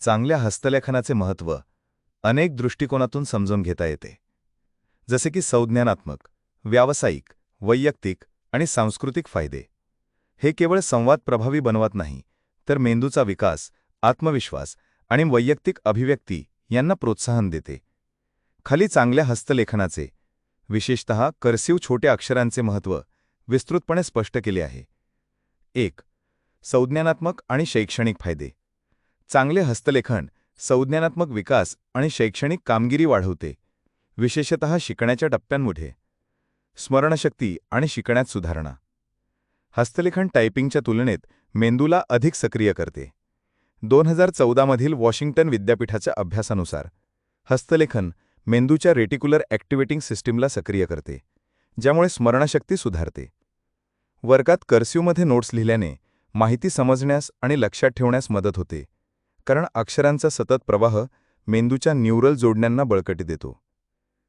चांगल्या हस्तलेखनाचे महत्त्व अनेक दृष्टिकोनातून समजून घेता येते. जसे की संज्ञानात्मक व्यावसायिक वैयक्तिक आणि सांस्कृतिक फायदे. हे केवळ संवाद प्रभावी बनवत नाही तर मेंदूचा विकास आत्मविश्वास आणि वैयक्तिक अभिव्यक्ती यांना प्रोत्साहन देते. खाली चांगल्या हस्तलेखनाचे विशेषतः कर्सिव छोट्या अक्षरांचे महत्त्व विस्तृतपणे स्पष्ट केले आहे. एक संज्ञानात्मक आणि शैक्षणिक फायदे. चांगले हस्तलेखन संज्ञानात्मक विकास आणि शैक्षणिक कामगिरी वाढवते विशेषतः शिकण्याच्या टप्प्यांमध्ये स्मरणशक्ती आणि शिकण्यात सुधारणा. हस्तलेखन टायपिंगच्या तुलनेत मेंदूला अधिक सक्रिय करते. दोन हजार चौदामधील वॉशिंग्टन विद्यापीठाच्या अभ्यासानुसार हस्तलेखन मेंदूच्या रेटिक्युलर ॲक्टिव्हेटिंग सिस्टीमला सक्रिय करते ज्यामुळे स्मरणशक्ती सुधारते. वर्गात कर्स्यूमध्ये नोट्स लिहिल्याने माहिती समजण्यास आणि लक्षात ठेवण्यास मदत होते. कारण अक्षरांचा सतत प्रवाह मेंदूच्या न्यूरल जोडण्यांना बळकटी देतो.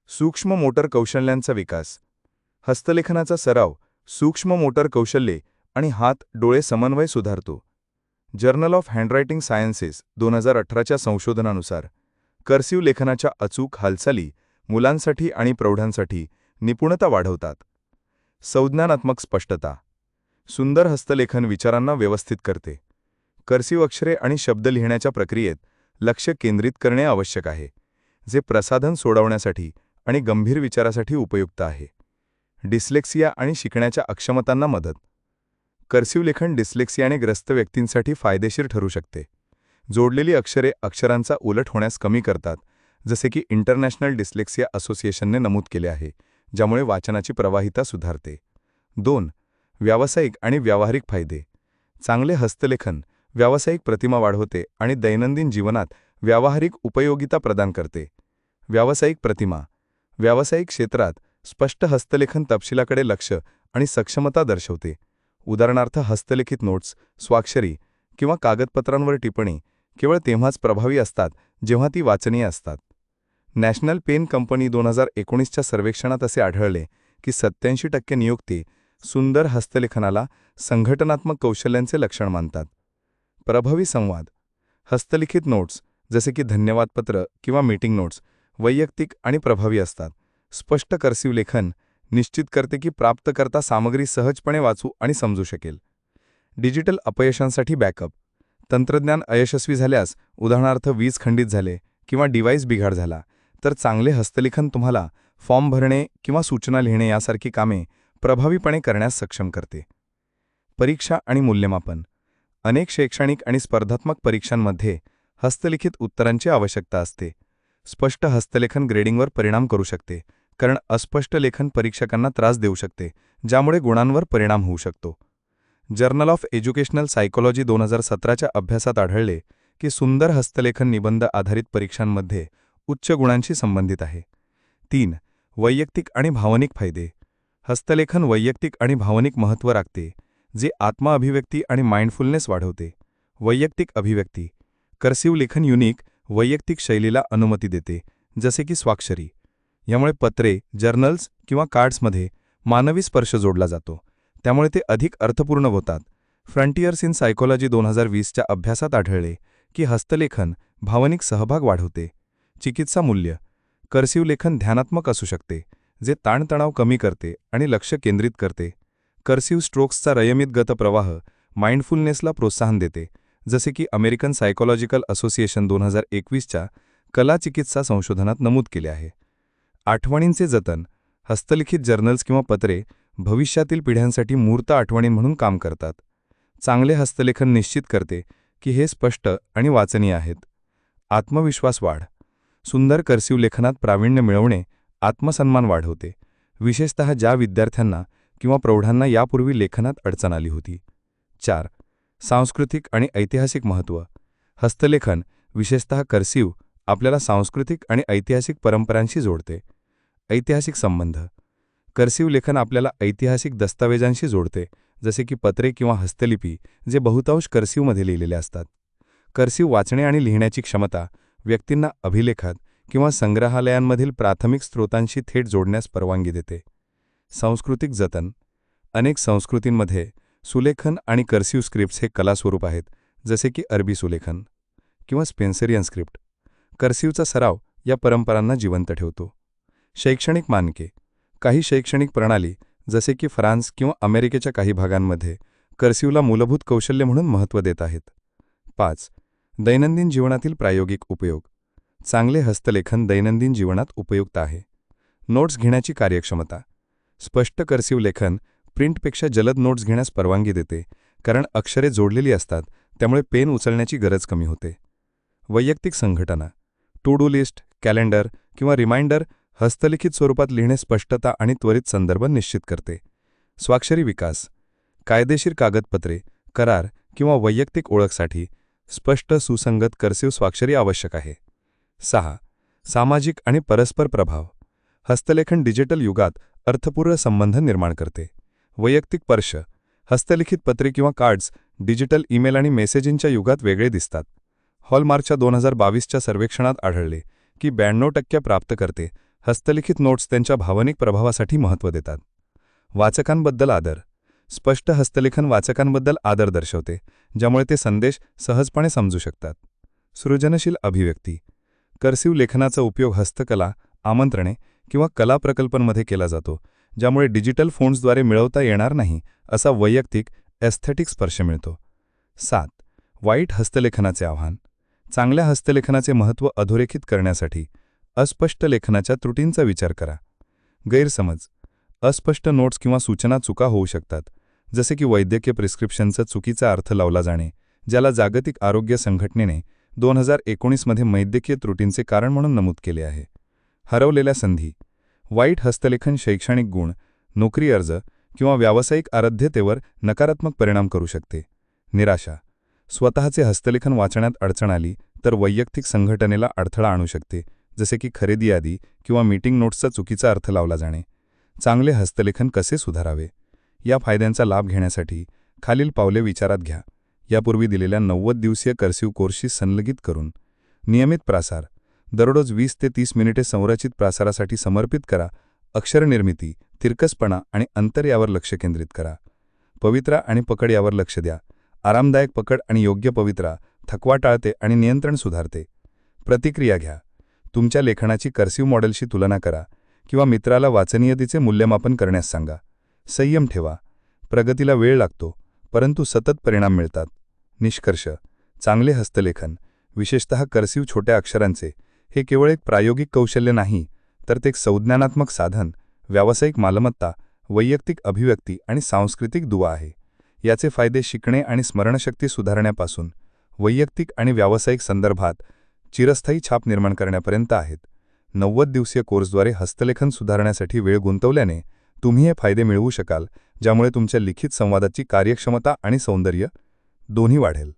सूक्ष्म मोटर कौशल्यांचा विकास. हस्तलेखनाचा सराव सूक्ष्म मोटर कौशल्ये आणि हात डोळे समन्वय सुधारतो. जर्नल ऑफ हँडरायटिंग सायन्सेस दोन हजार अठराच्या संशोधनानुसार कर्सिव लेखनाच्या अचूक हालचाली मुलांसाठी आणि प्रौढांसाठी निपुणता वाढवतात. संज्ञानात्मक स्पष्टता. सुंदर हस्तलेखन विचारांना व्यवस्थित करते. कर्सिव अक्षरे आणि शब्द लिहिण्याच्या प्रक्रियेत लक्ष केंद्रित करणे आवश्यक आहे जे प्रसाधन सोडवण्यासाठी आणि गंभीर विचारासाठी उपयुक्त आहे. डिस्लेक्सिया आणि शिकण्याच्या अक्षमतांना मदत. कर्सिव लेखन डिस्लेक्सियाने ग्रस्त व्यक्तींसाठी फायदेशीर ठरू शकते. जोडलेली अक्षरे अक्षरांचा उलट होण्यास कमी करतात जसे की इंटरनॅशनल डिस्लेक्सिया असोसिएशनने नमूद केले आहे ज्यामुळे वाचनाची प्रवाहिता सुधारते. दोन व्यावसायिक आणि व्यावहारिक फायदे. चांगले हस्तलेखन व्यावसायिक प्रतिमा वाढवते आणि दैनंदिन जीवनात व्यावहारिक उपयोगिता प्रदान करते. व्यावसायिक प्रतिमा. व्यावसायिक क्षेत्रात स्पष्ट हस्तलेखन तपशिलाकडे लक्ष आणि सक्षमता दर्शवते. उदाहरणार्थ हस्तलिखित नोट्स स्वाक्षरी किंवा कागदपत्रांवर टिप्पणी केवळ तेव्हाच प्रभावी असतात जेव्हा ती वाचनीय असतात. नॅशनल पेन कंपनी दोन हजार एकोणीसच्या सर्वेक्षणात असे आढळले की सत्याऐंशी टक्के नियुक्ती सुंदर हस्तलेखनाला संघटनात्मक कौशल्यांचे लक्षण मानतात. प्रभावी संवाद हस्तलिखित नोट्स जसे की धन्यवादपत्र किंवा मीटिंग नोट्स वैयक्तिक आणि प्रभावी असतात. स्पष्ट कर्सिव लेखन निश्चित करते की प्राप्तकर्ता सामग्री सहजपणे वाचू आणि समजू शकेल. डिजिटल अपयशांसाठी बॅकअप तंत्रज्ञान अयशस्वी झाल्यास उदाहरणार्थ वीज खंडित झाले किंवा डिव्हाइस बिघाड झाला तर चांगले हस्तलेखन तुम्हाला फॉर्म भरणे किंवा सूचना लिहिणे यासारखी कामे प्रभावीपणे करण्यास सक्षम करते. परीक्षा आणि मूल्यमापन अनेक शैक्षणिक आणि स्पर्धात्मक परीक्षांमध्ये हस्तलिखित उत्तरांची आवश्यकता असते. स्पष्ट हस्तलेखन ग्रेडिंगवर परिणाम करू शकते कारण अस्पष्ट लेखन परीक्षकांना त्रास देऊ शकते ज्यामुळे गुणांवर परिणाम होऊ शकतो. जर्नल ऑफ एज्युकेशनल सायकोलॉजी दोन हजार सतराच्या अभ्यासात आढळले की सुंदर हस्तलेखन निबंध आधारित परीक्षांमध्ये उच्च गुणांशी संबंधित आहे. तीन वैयक्तिक आणि भावनिक फायदे. हस्तलेखन वैयक्तिक आणि भावनिक महत्त्व राखते. जे आत्मा अभिव्यक्ती आणि माइंडफुलनेस वाढवते. वैयक्तिक अभिव्यक्ती. कर्सिव लेखन युनिक वैयक्तिक शैलीला अनुमती देते जसे की स्वाक्षरी. यामुळे पत्रे जर्नल्स किंवा कार्ड्समध्ये मानवी स्पर्श जोडला जातो. त्यामुळे ते अधिक अर्थपूर्ण होतात. फ्रंटियर्स इन सायकोलॉजी दोन हजार वीसच्या अभ्यासात आढळले की हस्तलेखन भावनिक सहभाग वाढवते. चिकित्सा मूल्य. कर्सिव लेखन ध्यानात्मक असू शकते जे ताणतणाव कमी करते आणि लक्ष केंद्रित करते. कर्सिव स्ट्रोक्सचा रयमित गतप्रवाह माइंडफुलनेसला प्रोत्साहन देते जसे की अमेरिकन सायकोलॉजिकल असोसिएशन दोन हजार एकवीसच्या कला चिकित्सा संशोधनात नमूद केले आहे. आठवणींचे जतन हस्तलिखित जर्नल्स किंवा पत्रे भविष्यातील पिढ्यांसाठी मूर्त आठवणी म्हणून काम करतात. चांगले हस्तलेखन निश्चित करते की हे स्पष्ट आणि वाचनीय आहेत. आत्मविश्वास वाढ सुंदर कर्सिव लेखनात प्रावीण्य मिळवणे आत्मसन्मान वाढवते. विशेषतः ज्या विद्यार्थ्यांना किंवा प्रौढांना यापूर्वी लेखनात अडचण आली होती. चार. सांस्कृतिक आणि ऐतिहासिक महत्त्व हस्तलेखन विशेषतः कर्सिव आपल्याला सांस्कृतिक आणि ऐतिहासिक परंपरांशी जोडते. ऐतिहासिक संबंध. कर्सिव लेखन आपल्याला ऐतिहासिक दस्तावेजांशी जोडते जसे की पत्रे किंवा हस्तलिपी जे बहुतांश कर्सिवमध्ये लिहिलेले असतात. कर्सिव वाचणे आणि लिहिण्याची क्षमता व्यक्तींना अभिलेखात किंवा संग्रहालयांमधील प्राथमिक स्रोतांशी थेट जोडण्यास परवानगी देते. सांस्कृतिक जतन. अनेक संस्कृतींमध्ये सुलेखन आणि कर्सिव स्क्रिप्ट्स हे कलास्वरूप आहेत जसे की अरबी सुलेखन किंवा स्पेन्सरियन स्क्रिप्ट. कर्सिवचा सराव या परंपरांना जिवंत ठेवतो. शैक्षणिक मानके. काही शैक्षणिक प्रणाली जसे की फ्रान्स किंवा अमेरिकेच्या काही भागांमध्ये कर्सिवला मूलभूत कौशल्य म्हणून महत्त्व देत आहेत. पाच. दैनंदिन जीवनातील प्रायोगिक उपयोग. चांगले हस्तलेखन दैनंदिन जीवनात उपयुक्त आहे. नोट्स घेण्याची कार्यक्षमता. स्पष्ट कर्सिव लेखन प्रिंटपेक्षा जलद नोट्स घेण्यास परवानगी देते कारण अक्षरे जोडलेली असतात त्यामुळे पेन उचलण्याची गरज कमी होते. वैयक्तिक संघटना टू डू लिस्ट कॅलेंडर किंवा रिमाइंडर हस्तलिखित स्वरूपात लिहिणे स्पष्टता आणि त्वरित संदर्भ निश्चित करते. स्वाक्षरी विकास कायदेशीर कागदपत्रे करार किंवा वैयक्तिक ओळखसाठी स्पष्ट सुसंगत कर्सिव स्वाक्षरी आवश्यक आहे. सहा सामाजिक आणि परस्पर प्रभाव हस्तलेखन डिजिटल युगात अर्थपूर्ण संबंध निर्माण करते. वैयक्तिक स्पर्श हस्तलिखित पत्रे किंवा कार्ड्स डिजिटल ईमेल आणि मेसेजिंगच्या युगात वेगळे दिसतात. हॉलमार्कच्या दोन हजार बावीसच्या सर्वेक्षणात आढळले की ब्याण्णव टक्के प्राप्तकर्ते हस्तलिखित नोट्स त्यांच्या भावनिक प्रभावासाठी महत्त्व देतात. वाचकांबद्दल आदर. स्पष्ट हस्तलेखन वाचकांबद्दल आदर दर्शवते ज्यामुळे ते संदेश सहजपणे समजू शकतात. सृजनशील अभिव्यक्ती. कर्सिव लेखनाचा उपयोग हस्तकला आमंत्रणे किंवा कला प्रकल्पांमध्ये केला जातो ज्यामुळे डिजिटल फोन्सद्वारे मिळवता येणार नाही असा वैयक्तिक एस्थेटिक स्पर्श मिळतो. सात. वाईट हस्तलेखनाचे आव्हान. चांगल्या हस्तलेखनाचे महत्त्व अधोरेखित करण्यासाठी अस्पष्ट लेखनाच्या त्रुटींचा विचार करा. गैरसमज. अस्पष्ट नोट्स किंवा सूचना चुका होऊ शकतात जसे की वैद्यकीय प्रिस्क्रिप्शनचा चुकीचा अर्थ लावला जाणे ज्याला जागतिक आरोग्य संघटनेने दोन हजार एकोणीसमध्ये वैद्यकीय त्रुटींचे कारण म्हणून नमूद केले आहे. हरवलेल्या संधी वाईट हस्तलेखन शैक्षणिक गुण नोकरी अर्ज किंवा व्यावसायिक आराध्यतेवर नकारात्मक परिणाम करू शकते. निराशा स्वतःचे हस्तलेखन वाचण्यात अडचण आली तर वैयक्तिक संघटनेला अडथळा आणू शकते जसे की खरेदी यादी किंवा मीटिंग नोट्सचा चुकीचा अर्थ लावला जाणे. चांगले हस्तलेखन कसे सुधारावे? या फायद्यांचा लाभ घेण्यासाठी खालील पावले विचारात घ्या. यापूर्वी दिलेल्या नव्वद दिवसीय कर्सिव कोर्सशी संलगित करून. नियमित प्रासार दररोज वीस ते तीस मिनिटे संरचित प्रासारासाठी समर्पित करा. अक्षरनिर्मिती तिरकसपणा आणि अंतर यावर लक्ष केंद्रित करा. पवित्रा आणि पकड यावर लक्ष द्या. आरामदायक पकड आणि योग्य पवित्रा थकवा टाळते आणि नियंत्रण सुधारते. प्रतिक्रिया घ्या. तुमच्या लेखनाची कर्सिव्ह मॉडेलशी तुलना करा किंवा मित्राला वाचनीयतेचे मूल्यमापन करण्यास सांगा. संयम ठेवा. प्रगतीला वेळ लागतो परंतु सतत परिणाम मिळतात. निष्कर्ष. चांगले हस्तलेखन विशेषतः कर्सिव छोट्या अक्षरांचे हे केवळ एक प्रायोगिक कौशल्य नाही तर ते एक संज्ञानात्मक साधन व्यावसायिक मालमत्ता वैयक्तिक अभिव्यक्ती आणि सांस्कृतिक दुवा आहे. याचे फायदे शिकणे आणि स्मरणशक्ती सुधारण्यापासून वैयक्तिक आणि व्यावसायिक संदर्भात चिरस्थायी छाप निर्माण करण्यापर्यंत आहेत. नव्वद दिवसीय कोर्सद्वारे हस्तलेखन सुधारण्यासाठी वेळ गुंतवल्याने तुम्ही हे फायदे मिळवू शकाल ज्यामुळे तुमच्या लिखित संवादाची कार्यक्षमता आणि सौंदर्य दोन्ही वाढेल.